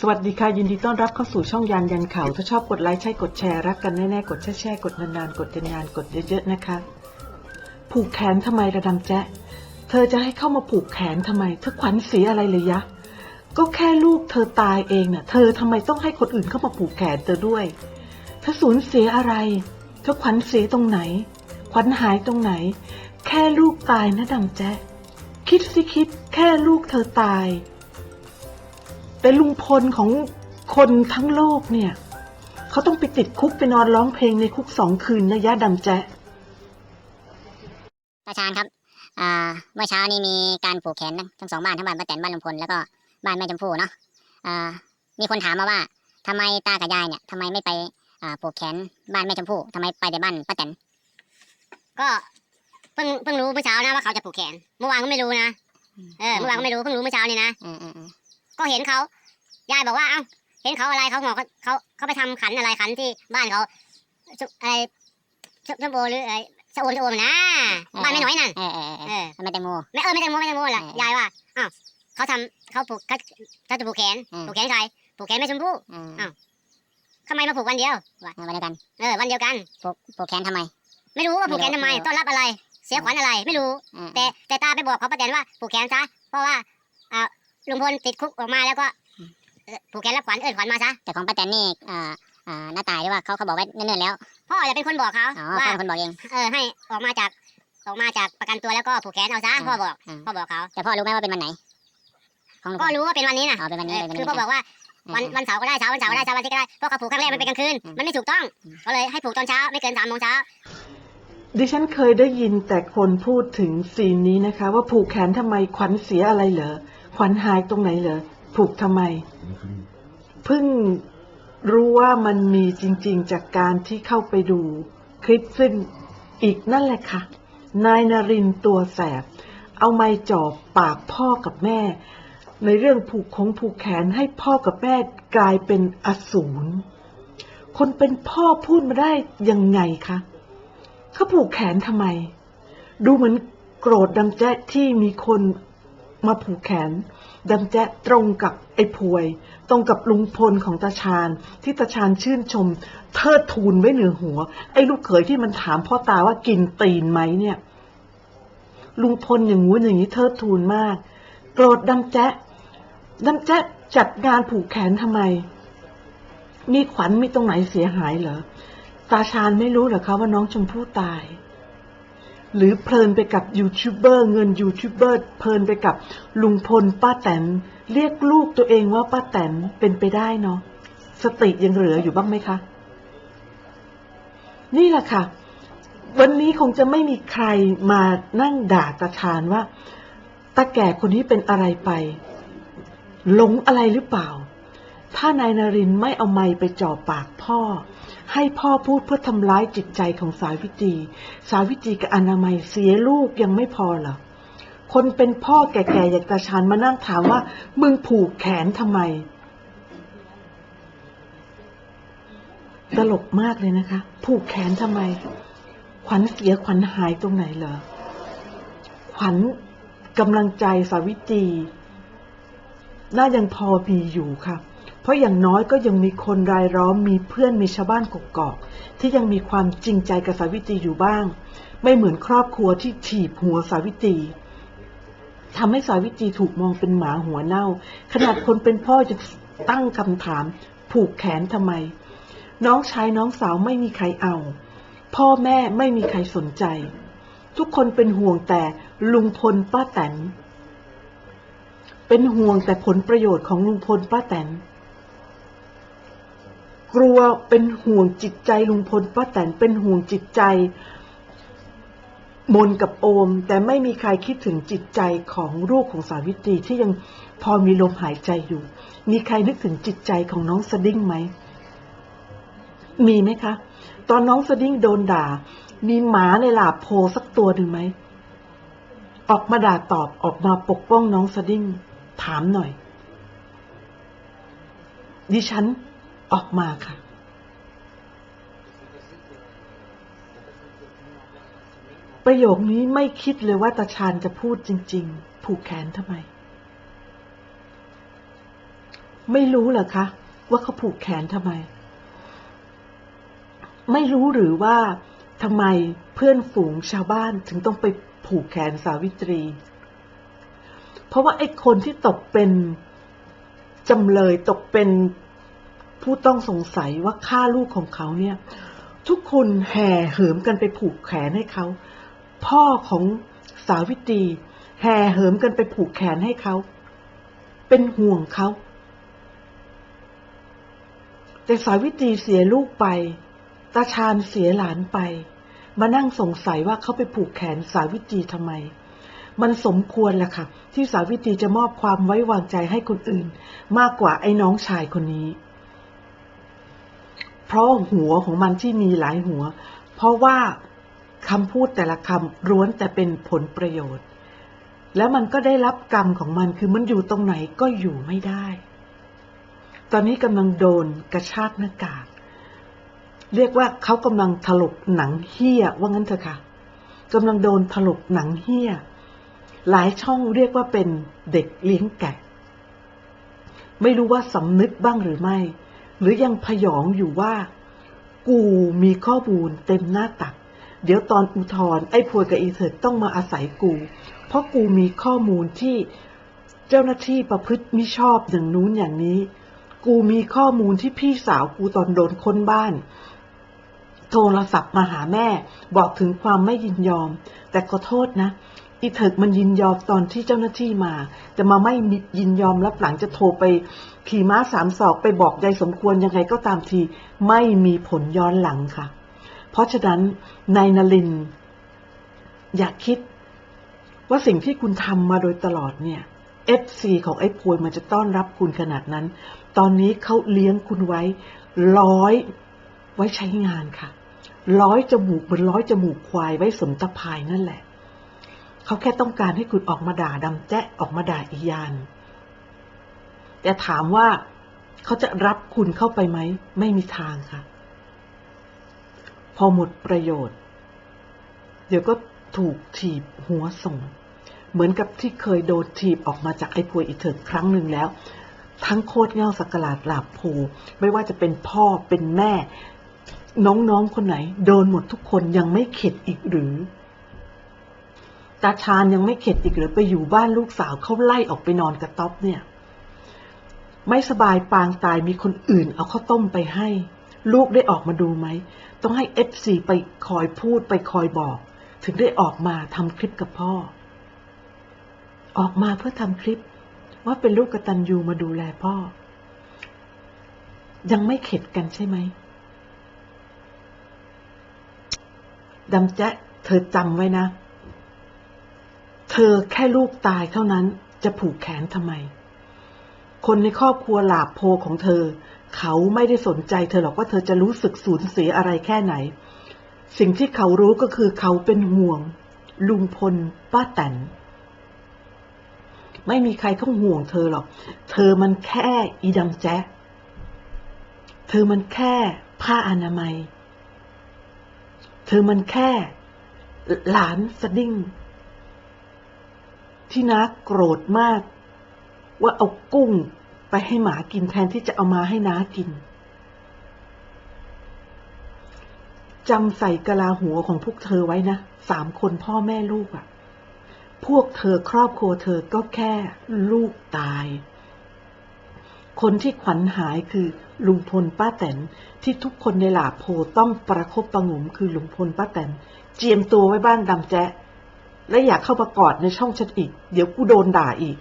สวัสดีค่ะ ยินดีต้อนรับเข้าสู่ช่องยานยันเขาถ้าชอบกดไลค์ใช่กดแชร์รักกันแน่ๆ กดแช่ๆกดนานๆ กดนานๆกดเยอะๆนะคะ ผูกแขนทำไมระดำแจ๊ะเธอจะให้เข้ามาผูกแขนทำไมเธอขวัญเสียอะไรเลยยะ ก็แค่ลูกเธอตายเองน่ะ เธอทำไมต้องให้คนอื่นเข้ามาผูกแขนเธอด้วยเธอสูญเสียอะไรเธอขวัญเสียตรงไหน ขวัญหายตรงไหน แค่ลูกตายนะดำแจ๊ะคิดสิคิด แค่ลูกเธอตาย แต่ลุงพลของคนทั้งโลกเนี่ยเขาต้องไปติดคุกไปนอนร้องเพลงในคุกสองคืนนะยะดำแจ๊ะตาชาญครับอ่าเมื่อเช้านี้มีการผูกแขนนะทั้งสองบ้านทั้งบ้านป้าแตนบ้านลุงพลแล้วก็บ้านแม่ชมพู่เนาะอ่ามีคนถามมาว่าทำไมตากับยายเนี่ยทำไมไม่ไปอ่าผูกแขนบ้านแม่ชมพู่ทำไมไปแต่บ้านป้าแตนก็เพิ่งเพิ่งรู้เมื่อเช้านะว่าเขาจะผูกแขน เมื่อวานก็ไม่รู้นะเออเมื่อวานก็ไม่รู้เพิ่งรู้เมื่อเช้านี่นะ เออเออเออก็เห็นเขายายบอกว่าเอ้าเห็นเขาอะไรเขาหัวเขาเขาเขาไปทำขันอะไรขันที่บ้านเขาชอะไรชชมโบหรืออะไรชะโอมชะโอมนะบ้านไม่น้อยนั่นเออเออเออเออไม่แตงโมไม่เออไม่แตงโมไม่แตงโมแหละเออยายว่าอ้าวเขาทำเขาผูกเขาเขาจะผูกแขนอืมผูกแขนใครผูกแขนแม่ชมพู่เอออ้าวทำไมมาผูกวันเดียววะวันเดียวกันเออวันเดียวกันผูกผูกแขนทำไม ไม่รู้ว่าผูกแขนทำไมไม่รู้ต้อนรับอะไร เสียขวัญอะไรไม่รู้เออแต่แต่ตาไปบอกเขาประเด็นว่าผูกแขนซะเพราะว่าอ่า ลุงพลติดคุกออกมาแล้วก็เอ่อผูกแขนรับขวัญเอิญขวัญมาซะแต่ของป้าแตนนี่อ่าอ่าหน้าตายหรือว่าเขาเขาบอกไว้เนิ่นๆแล้วพ่อจะเป็นคนบอกเขาอ๋อว่าพ่อเป็นคนบอกเองเออให้ออกมาจากออกมาจากประกันตัวแล้วก็ผูกแขนเอาซะอืมพ่อบอกอืมพ่อบอกเขาแต่พ่อรู้ไหมว่าเป็นวันไหนของลุงพก็ลรู้ว่าเป็นวันนี้นะอ๋อเป็นวันนี้เออเป็นวันนี้คือพ่อบอกว่าวันเออวันเสาร์ก็ได้เช้าวันเสาร์ก็ได้เช้าวันอาทิตย์ก็ได้เพราะเขาผูกครั้งแรกมันเป็นกลางคืนอืมมันไม่ถูกต้องอืมก็เลยให้ผูกตอนเช้าไม่เกินสามโมงเช้าดิฉันเคยได้ยินแต่คนพูดถึงซีนนี้นะคะ ว่าผูกแขนทำไมขวัญเสียอะไรเหรอ ขวัญหายตรงไหนเหรอผูกทำไม เพิ่งรู้ว่ามันมีจริง ๆ จากการที่เข้าไปดู คลิปซึ่งอีกนั่นแหละค่ะ นายนรินตัวแสบ เอาไม้จ่อปากพ่อกับแม่ ในเรื่องผูกคงผูกแขนให้พ่อกับแม่กลายเป็นอสูรคนเป็นพ่อพูดมาได้ยังไงคะเขาผูกแขนทำไม ดูเหมือนโกรธดำแจ๊ที่มีคน มาผูกแขนดำแจ๊ะตรงกับไอ้พวย ตรงกับลุงพลของตาชาญ ที่ตาชาญชื่นชม เทิดทูนไว้เหนือหัว ไอ้ลูกเขยที่มันถามพ่อตาว่ากินตีนไหมเนี่ย ลุงพลอย่างงู้นอย่างนี้เทิดทูนมาก โกรธดำแจ๊ะดำแจ๊ะจัดงานผูกแขนทำไม มีขวัญมีตรงไหนเสียหายเหรอตาชาญไม่รู้เหรอคะว่าน้องชมพู่ตาย หรือเพลินไปกับยูทูบเบอร์เงินยูทูบเบอร์เพลินไปกับลุงพลป้าแตนเรียกลูกตัวเองว่าป้าแตนเป็นไปได้เนาะสติยังเหลืออยู่บ้างไหมคะ นี่แหละค่ะ วันนี้คงจะไม่มีใครมานั่งด่าตาชาญว่าตาแก่คนนี้เป็นอะไรไป หลงอะไรหรือเปล่า ถ้านายนารินไม่เอาไม้ไปจ่อปากพ่อ ให้พ่อพูดเพื่อทำร้ายจิตใจของสาวิตรีสาวิตรีกับอนามัยเสียลูกยังไม่พอเหรอคนเป็นพ่อแก่ๆอย่างตาชานมานั่งถามว่า มึงผูกแขนทำไม ตลกมากเลยนะคะ ผูกแขนทำไม ขวัญเสียขวัญหายตรงไหนเหรอ ขวัญกำลังใจสาวิตรีน่ายังพอมีอยู่ค่ะ เพราะอย่างน้อยก็ยังมีคนรายล้อมมีเพื่อนมีชาวบ้านกกอกๆที่ยังมีความจริงใจกับสาวิตรีอยู่บ้าง ไม่เหมือนครอบครัวที่ถีบหัวสาวิตรีทำให้สาวิตรีถูกมองเป็นหมาหัวเน่า ขนาดคนเป็นพ่อจะตั้งคำถาม ผูกแขนทำไม น้องชายน้องสาวไม่มีใครเอา พ่อแม่ไม่มีใครสนใจ ทุกคนเป็นห่วงแต่ลุงพลป้าแตนเป็นห่วงแต่ผลประโยชน์ของลุงพลป้าแตน กลัวเป็นห่วงจิตใจลุงพลป้าแตนเป็นห่วงจิตใจ มนกับโอม แต่ไม่มีใครคิดถึงจิตใจของลูกของสาวิตรีที่ยังพอมีลมหายใจอยู่ มีใครนึกถึงจิตใจของน้องสดิ้งไหม มีไหมคะ ตอนน้องสดิ้งโดนด่า มีหมาในหลาโพสักตัวหนึ่งไหม ออกมาด่าตอบออกมาปกป้องน้องสดิ้ง ถามหน่อย ดิฉัน ออกมาค่ะ ประโยคนี้ไม่คิดเลยว่าตาชาญจะพูดจริง ๆ ผูกแขนทำไม ไม่รู้เหรอคะ ว่าเขาผูกแขนทำไม ไม่รู้หรือว่าทำไมเพื่อนฝูงชาวบ้านถึงต้องไปผูกแขนสาวิตรี เพราะว่าไอ้คนที่ตกเป็นจำเลยตกเป็น ผู้ต้องสงสัยว่าฆ่าลูกของเขาเนี่ย ทุกคนแห่เหิมกันไปผูกแขนให้เขา พ่อของสาวิตรีแห่เหิมกันไปผูกแขนให้เขา เป็นห่วงเขา แต่สาวิตรีเสียลูกไป ตาชาญเสียหลานไป มานั่งสงสัยว่าเขาไปผูกแขนสาวิตรีทำไม มันสมควรแหละค่ะ ที่สาวิตรีจะมอบความไว้วางใจให้คนอื่น มากกว่าไอ้น้องชายคนนี้ เพราะหัวของมันที่มีหลายหัว เพราะว่าคำพูดแต่ละคำล้วนแต่เป็นผลประโยชน์ แล้วมันก็ได้รับกรรมของมันคือมันอยู่ตรงไหนก็อยู่ไม่ได้ ตอนนี้กำลังโดนกระชากหน้ากาก เรียกว่าเขากำลังถลกหนังเหี้ยว่างั้นเถอะค่ะกำลังโดนถลกหนังเหี้ย หลายช่องเรียกว่าเป็นเด็กเลี้ยงแกะ ไม่รู้ว่าสำนึกบ้างหรือไม่ หรือยังพยองอยู่ว่า กูมีข้อมูลเต็มหน้าตัก เดี๋ยวตอนอุทธร์ไอ้พวยกับอีเถิดต้องมาอาศัยกู เพราะกูมีข้อมูลที่เจ้าหน้าที่ประพฤติมิชอบอย่างนู้นอย่างนี้ กูมีข้อมูลที่พี่สาวกูตอนโดนค้นบ้าน โทรศัพท์มาหาแม่ บอกถึงความไม่ยินยอม แต่ขอโทษนะ อีเถิกมันยินยอมตอนที่เจ้าหน้าที่มา แต่มาไม่ยินยอมรับหลังจะโทรไป ขี่ม้าสามศอกไปบอกยายสมควรยังไงก็ตามที ไม่มีผลย้อนหลังค่ะ เพราะฉะนั้นนายนลิน อย่าคิด ว่าสิ่งที่คุณทำมาโดยตลอดเนี่ย FC ของไอ้พวยมันจะต้อนรับคุณขนาดนั้น ตอนนี้เขาเลี้ยงคุณไว้ ร้อยไว้ใช้งานค่ะ ร้อยจมูกเหมือนร้อยจมูกควายไว้สนตะพายนั่นแหละ เขาแค่ต้องการให้คุณออกมาด่าดำแจ๊ะออกมาด่าอียาน แต่ถามว่าเขาจะรับคุณเข้าไปไหม ไม่มีทางค่ะ พอหมดประโยชน์ เดี๋ยวก็ถูกถีบหัวส่ง เหมือนกับที่เคยโดนถีบออกมาจากไอ้พวยอีเถิดครั้งหนึ่งแล้ว ทั้งโคตรเง่าสักลาดหลาบโพไม่ว่าจะเป็นพ่อเป็นแม่ น้องๆคนไหน โดนหมดทุกคนยังไม่เข็ดอีกหรือ ตาชาญยังไม่เข็ดอีกหรือไปอยู่บ้านลูกสาวเขาไล่ออกไปนอนกระต๊อบเนี่ย ไม่สบายปางตายมีคนอื่นเอาข้าวต้มไปให้ ลูกได้ออกมาดูไหม ต้องให้เอฟซีไปคอยพูดไปคอยบอก ถึงได้ออกมาทำคลิปกับพ่อ ออกมาเพื่อทำคลิป ว่าเป็นลูกกตัญญูมาดูแลพ่อ ยังไม่เข็ดกันใช่ไหมดำแจ๊ะเธอจำไว้นะ ธอแค่ลูกตายเท่านั้นจะผูกแขนทำไม คนในครอบครัวหลาบโพของเธอ เขาไม่ได้สนใจเธอหรอกว่าเธอจะรู้สึกสูญเสียอะไรแค่ไหน สิ่งที่เขารู้ก็คือเขาเป็นห่วง ลุงพลป้าแตนไม่มีใครต้องห่วงเธอหรอก เธอมันแค่อีดำแจ๊เธอมันแค่ผ้าอนามัย เธอมันแค่ หลานสดิ้ง ที่น้าโกรธมาก ว่าเอากุ้งไปให้หมากินแทนที่จะเอามาให้น้ากินจำใส่กะลาหัวของพวกเธอไว้นะสามคนพ่อแม่ลูกอะ่ะ พวกเธอครอบครัวเธอก็แค่ลูกตาย คนที่ขวัญหายคือลุงพลป้าแตนที่ทุกคนในหลาโพต้องประคบประงมคือลุงพลป้าแตนเจียมตัวไว้บ้างดำแจ๊ะ และอยากเข้ามากอดในช่องฉันอีก เดี๋ยวกูโดนด่าอีก